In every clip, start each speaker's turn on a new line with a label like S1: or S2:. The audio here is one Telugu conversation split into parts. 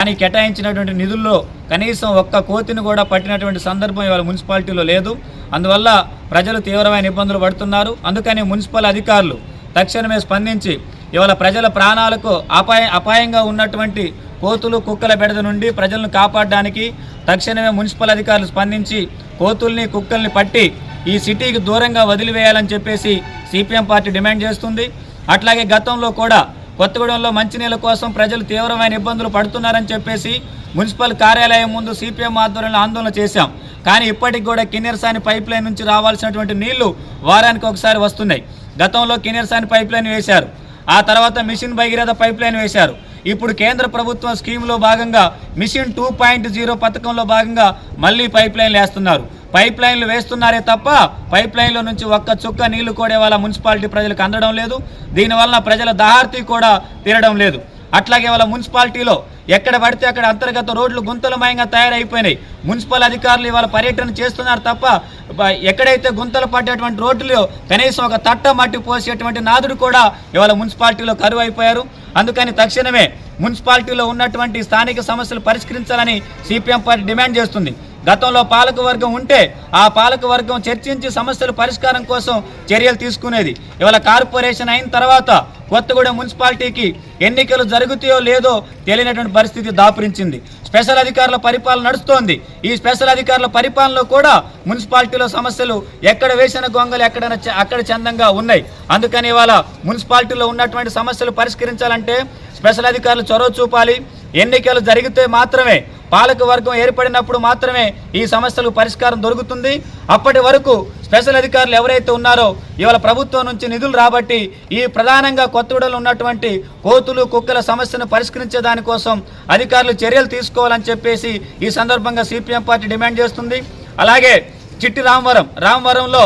S1: కానీ కేటాయించినటువంటి నిధుల్లో కనీసం ఒక్క కోతిని కూడా పట్టినటువంటి సందర్భం ఇవాళ మున్సిపాలిటీలో లేదు. అందువల్ల ప్రజలు తీవ్రమైన ఇబ్బందులు పడుతున్నారు. అందుకని మున్సిపల్ అధికారులు తక్షణమే స్పందించి ఇవాళ ప్రజల ప్రాణాలకు అపాయ అపాయంగా ఉన్నటువంటి కోతులు కుక్కల బెడద నుండి ప్రజలను కాపాడడానికి తక్షణమే మున్సిపల్ అధికారులు స్పందించి కోతుల్ని కుక్కల్ని పట్టి ఈ సిటీకి దూరంగా వదిలివేయాలని చెప్పేసి సిపిఎం పార్టీ డిమాండ్ చేస్తుంది. అట్లాగే గతంలో కూడా కొత్తగూడెంలో మంచినీళ్ళ కోసం ప్రజలు తీవ్రమైన ఇబ్బందులు పడుతున్నారని చెప్పేసి మున్సిపల్ కార్యాలయం ముందు సిపిఎం ఆధ్వర్యంలో ఆందోళన చేశాం. కానీ ఇప్పటికి కూడా కిన్నెరసాని పైప్ లైన్ నుంచి రావాల్సినటువంటి నీళ్ళు వారానికి ఒకసారి వస్తున్నాయి. గతంలో కిన్నెరసాని పైప్ లైన్ వేశారు. ఆ తర్వాత మిషన్ భగీరథ పైప్ లైన్ వేశారు. ఇప్పుడు కేంద్ర ప్రభుత్వం స్కీమ్లో భాగంగా మిషన్ టూ పాయింట్ జీరో పథకంలో భాగంగా మళ్ళీ పైప్ లైన్లు వేస్తున్నారు. పైప్ లైన్లు వేస్తున్నారే తప్ప పైప్ లైన్ల నుంచి ఒక్క చుక్క నీళ్ళు కూడా వాళ్ళ మున్సిపాలిటీ ప్రజలకు అందడం లేదు. దీనివల్ల ప్రజల దహార్తి కూడా తీరడం లేదు. అట్లాగే వాళ్ళ మున్సిపాలిటీలో ఎక్కడ పడితే అక్కడ అంతర్గత రోడ్లు గుంతలమయంగా తయారైపోయినాయి. మున్సిపల్ అధికారులు ఇవాళ పర్యటన చేస్తున్నారు తప్ప ఎక్కడైతే గుంతలు పడ్డేటువంటి రోడ్లు కనీసం ఒక తట్ట మట్టి పోసేటువంటి నాదుడు కూడా ఇవాళ మున్సిపాలిటీలో కరువు అయిపోయారు అందుకని తక్షణమే మున్సిపాలిటీలో ఉన్నటువంటి స్థానిక సమస్యలు పరిష్కరించాలని సిపిఎం పార్టీ డిమాండ్ చేస్తుంది. గతంలో పాలకవర్గం ఉంటే ఆ పాలకవర్గం చర్చించి సమస్యల పరిష్కారం కోసం చర్యలు తీసుకునేది. ఇవాళ కార్పొరేషన్ అయిన తర్వాత కొత్తగూడెం మున్సిపాలిటీకి ఎన్నికలు జరుగుతాయో లేదో తెలియనటువంటి పరిస్థితి దాపురించింది. స్పెషల్ అధికారుల పరిపాలన నడుస్తోంది. ఈ స్పెషల్ అధికారుల పరిపాలనలో కూడా మున్సిపాలిటీలో సమస్యలు ఎక్కడ వేసిన గొంగలు ఎక్కడ అక్కడ చందంగా ఉన్నాయి. అందుకని ఇవాళ మున్సిపాలిటీలో ఉన్నటువంటి సమస్యలు పరిష్కరించాలంటే స్పెషల్ అధికారులు చొరవ చూపాలి. ఎన్నికలు జరిగితే మాత్రమే పాలక వర్గం ఏర్పడినప్పుడు మాత్రమే ఈ సమస్యలకు పరిష్కారం దొరుకుతుంది. అప్పటి వరకు స్పెషల్ అధికారులు ఎవరైతే ఉన్నారో ఇవాళ ప్రభుత్వం నుంచి నిధులు రాబట్టి ఈ ప్రధానంగా కొత్తగూడలో ఉన్నటువంటి కోతులు కుక్కల సమస్యను పరిష్కరించే దానికోసం అధికారులు చర్యలు తీసుకోవాలని చెప్పేసి ఈ సందర్భంగా సిపిఎం పార్టీ డిమాండ్ చేస్తుంది. అలాగే చిట్టి రామవరం రామవరంలో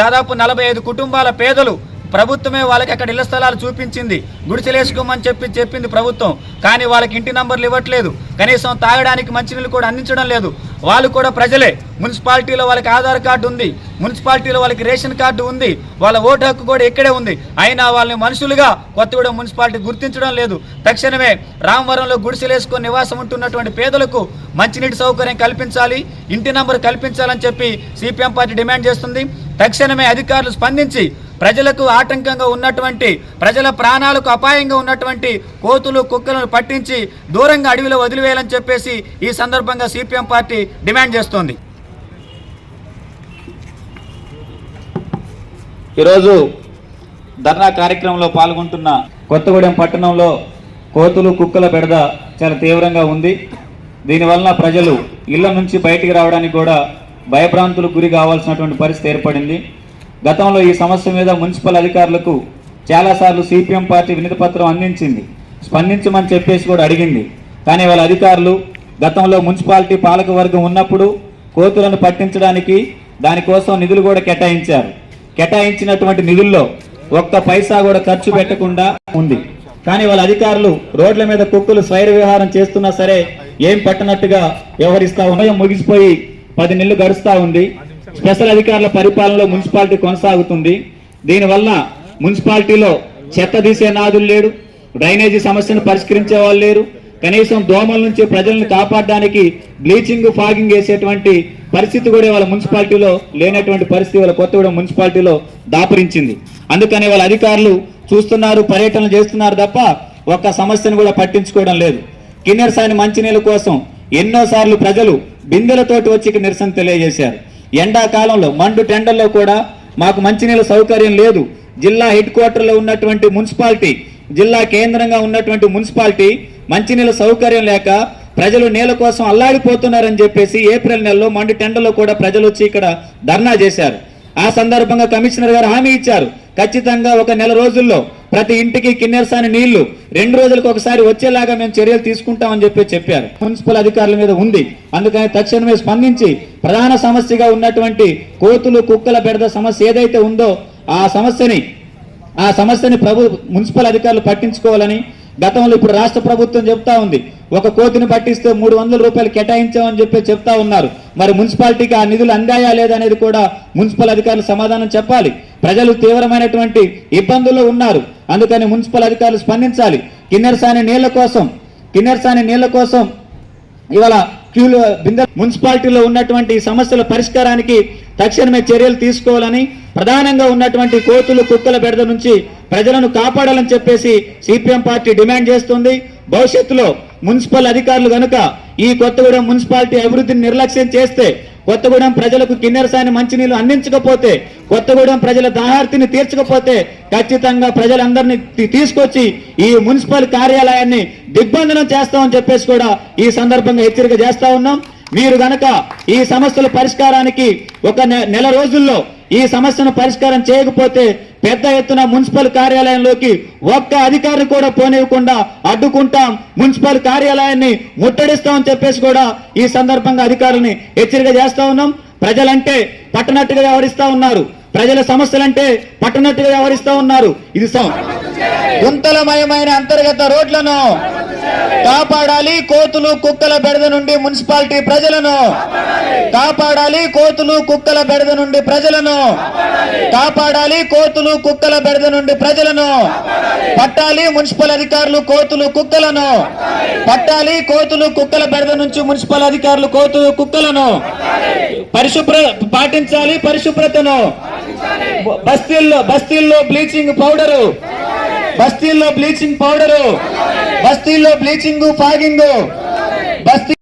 S1: దాదాపు నలభై ఐదు కుటుంబాల పేదలు ప్రభుత్వమే వాళ్ళకి అక్కడ ఇళ్ళ స్థలాలు చూపించింది. గుడిసెలేసుకోమని చెప్పి చెప్పింది ప్రభుత్వం. కానీ వాళ్ళకి ఇంటి నంబర్లు ఇవ్వట్లేదు. కనీసం తాగడానికి మంచినీళ్ళు కూడా అందించడం లేదు. వాళ్ళు కూడా ప్రజలే. మున్సిపాలిటీలో వాళ్ళకి ఆధార్ కార్డు ఉంది. మున్సిపాలిటీలో వాళ్ళకి రేషన్ కార్డు ఉంది. వాళ్ళ ఓటు హక్కు కూడా ఇక్కడే ఉంది. అయినా వాళ్ళని మనుషులుగా కొత్తగూడెం మున్సిపాలిటీ గుర్తించడం లేదు. తక్షణమే రామవరంలో గుడిసెలేసుకొని నివాసం ఉంటున్నటువంటి పేదలకు మంచినీటి సౌకర్యం కల్పించాలి. ఇంటి నంబర్ కల్పించాలని చెప్పి సిపిఎం పార్టీ డిమాండ్ చేస్తుంది. తక్షణమే అధికారులు స్పందించి ప్రజలకు ఆటంకంగా ఉన్నటువంటి ప్రజల ప్రాణాలకు అపాయంగా ఉన్నటువంటి కోతులు కుక్కలను పట్టించి దూరంగా అడవిలో వదిలివేయాలని చెప్పేసి ఈ సందర్భంగా సిపిఎం పార్టీ డిమాండ్ చేస్తోంది.
S2: ఈరోజు ధర్నా కార్యక్రమంలో పాల్గొంటున్న కొత్తగూడెం పట్టణంలో కోతులు కుక్కల బెడద చాలా తీవ్రంగా ఉంది. దీనివలన ప్రజలు ఇళ్ళ నుంచి బయటికి రావడానికి కూడా భయభ్రాంతులకు గురి కావాల్సినటువంటి పరిస్థితి ఏర్పడింది. గతంలో ఈ సమస్య మీద మున్సిపల్ అధికారులకు చాలాసార్లు సిపిఎం పార్టీ వినతిపత్రం అందించింది. స్పందించమని చెప్పేసి కూడా అడిగింది. కానీ వాళ్ళ అధికారులు గతంలో మున్సిపాలిటీ పాలక వర్గం ఉన్నప్పుడు కోతులను పట్టించడానికి దానికోసం నిధులు కూడా కేటాయించారు. కేటాయించినటువంటి నిధుల్లో ఒక్క పైసా కూడా ఖర్చు పెట్టకుండా ఉంది. కానీ వాళ్ళ అధికారులు రోడ్ల మీద కుక్కలు స్వైర విహారం చేస్తున్నా సరే ఏం పట్టనట్టుగా వ్యవహరిస్తా ఉన్నాయో ముగిసిపోయి పది నెలలు గడుస్తూ ఉంది. స్పెషల్ అధికారుల పరిపాలనలో మున్సిపాలిటీ కొనసాగుతుంది. దీనివల్ల మున్సిపాలిటీలో చెత్త తీసే నాదులు లేడు డ్రైనేజీ సమస్యను పరిష్కరించే వాళ్ళు లేరు. కనీసం దోమల నుంచి ప్రజలను కాపాడడానికి బ్లీచింగ్ ఫాగింగ్ వేసేటువంటి పరిస్థితి కూడా వాళ్ళ మున్సిపాలిటీలో లేనటువంటి పరిస్థితి వాళ్ళ కొత్తగూడెం మున్సిపాలిటీలో దాపరించింది. అందుకని వాళ్ళ అధికారులు చూస్తున్నారు పర్యటనలు చేస్తున్నారు తప్ప ఒక్క సమస్యను కూడా పట్టించుకోవడం లేదు. కిన్నెరసాని మంచినీళ్ళ కోసం ఎన్నోసార్లు ప్రజలు బిందెలతోటి వచ్చి నిరసన తెలియజేశారు. ఎండాకాలంలో మండు టెండర్లో కూడా మాకు మంచినీళ్ళ సౌకర్యం లేదు. జిల్లా హెడ్ క్వార్టర్లో ఉన్నటువంటి మున్సిపాలిటీ జిల్లా కేంద్రంగా ఉన్నటువంటి మున్సిపాలిటీ మంచినీళ్ళ సౌకర్యం లేక ప్రజలు నీళ్ళ కోసం అల్లాడిపోతున్నారని చెప్పేసి ఏప్రిల్ నెలలో మండు టెండర్లో కూడా ప్రజలు వచ్చి ఇక్కడ ధర్నా చేశారు. ఆ సందర్భంగా కమిషనర్ గారు హామీ ఇచ్చారు. ఖచ్చితంగా ఒక నెల రోజుల్లో ప్రతి ఇంటికి కిన్నెరసాని నీళ్ళు. రెండు రోజులకు ఒకసారి వచ్చేలాగా మేము చర్యలు తీసుకుంటామని చెప్పి చెప్పారు. మున్సిపల్ అధికారుల మీద ఉంది. అందుకని తక్షణమే స్పందించి ప్రధాన సమస్యగా ఉన్నటువంటి కోతులు కుక్కల బెడద సమస్య ఏదైతే ఉందో ఆ సమస్యని ఆ సమస్యని ప్రభు మున్సిపల్ అధికారులు పట్టించుకోవాలని గతంలో ఇప్పుడు రాష్ట్ర ప్రభుత్వం చెప్తా ఉంది. ఒక కోతిని పట్టిస్తే మూడు వందల రూపాయలు కేటాయించామని చెప్పి చెప్తా ఉన్నారు. మరి మున్సిపాలిటీకి ఆ నిధులు అందాయా లేదనేది కూడా మున్సిపల్ అధికారులు సమాధానం చెప్పాలి. ప్రజలు తీవ్రమైనటువంటి ఇబ్బందుల్లో ఉన్నారు. అందుకని మున్సిపల్ అధికారులు స్పందించాలి. కిన్నెరసాని నీళ్ళ కోసం కిన్నెరసాని నీళ్ళ కోసం ఇవాళ క్యూలో బింద మున్సిపాలిటీలో ఉన్నటువంటి సమస్యల పరిష్కారానికి తక్షణమే చర్యలు తీసుకోవాలని ప్రధానంగా ఉన్నటువంటి కోతులు కుక్కల బెడద నుంచి ప్రజలను కాపాడాలని చెప్పేసి సిపిఎం పార్టీ డిమాండ్ చేస్తుంది. భవిష్యత్తులో మున్సిపల్ అధికారులు కనుక ఈ కొత్తగూడెం మున్సిపాలిటీ అభివృద్ధిని నిర్లక్ష్యం చేస్తే కొత్తగూడెం ప్రజలకు కిన్నెరసాని మంచినీళ్ళు అందించకపోతే కొత్తగూడెం ప్రజల దాహార్తిని తీర్చకపోతే ఖచ్చితంగా ప్రజలందరినీ తీసుకొచ్చి ఈ మున్సిపల్ కార్యాలయాన్ని దిగ్బంధనం చేస్తామని చెప్పేసి కూడా ఈ సందర్భంగా హెచ్చరిక చేస్తా ఉన్నాం. మీరు గనక ఈ సమస్యల పరిష్కారానికి ఒక నె- నెల రోజుల్లో ఈ సమస్యను పరిష్కారం చేయకపోతే పెద్ద ఎత్తున మున్సిపల్ కార్యాలయంలోకి ఒక్క అధికారిని కూడా పోనివ్వకుండా అడ్డుకుంటాం. మున్సిపల్ కార్యాలయాన్ని ముట్టడిస్తామని చెప్పేసి కూడా ఈ సందర్భంగా అధికారులని హెచ్చరిక చేస్తా ఉన్నాం. ప్రజలంటే పట్టనట్టుగా వ్యవహరిస్తా ఉన్నారు. ప్రజల సమస్యలంటే పట్టనట్టుగా వ్యవహరిస్తా ఉన్నారు. ఇది గుంతలమయమైన అంతర్గత రోడ్లను కాపాడాలి కోతులు కుక్కల బెడద నుండి మున్సిపాలిటీ ప్రజలను. కాపాడాలి కోతులు కుక్కల బెడద నుండి ప్రజలను. కాపాడాలి కోతులు కుక్కల బెడద నుండి ప్రజలను. పట్టాలి మున్సిపల్ అధికారులు కోతులు కుక్కలను. పట్టాలి కోతులు కుక్కల బెడద నుంచి మున్సిపల్ అధికారులు కోతులు కుక్కలను. పరిశుభ్ర పాటించాలి పరిశుభ్రతను. బస్తీల్లో బస్తీల్లో బ్లీచింగ్ పౌడరు. బస్తీల్లో బ్లీచింగ్ పౌడరు. బస్తీల్లో బ్లీచింగ్ ఫాగింగ్. బస్తీ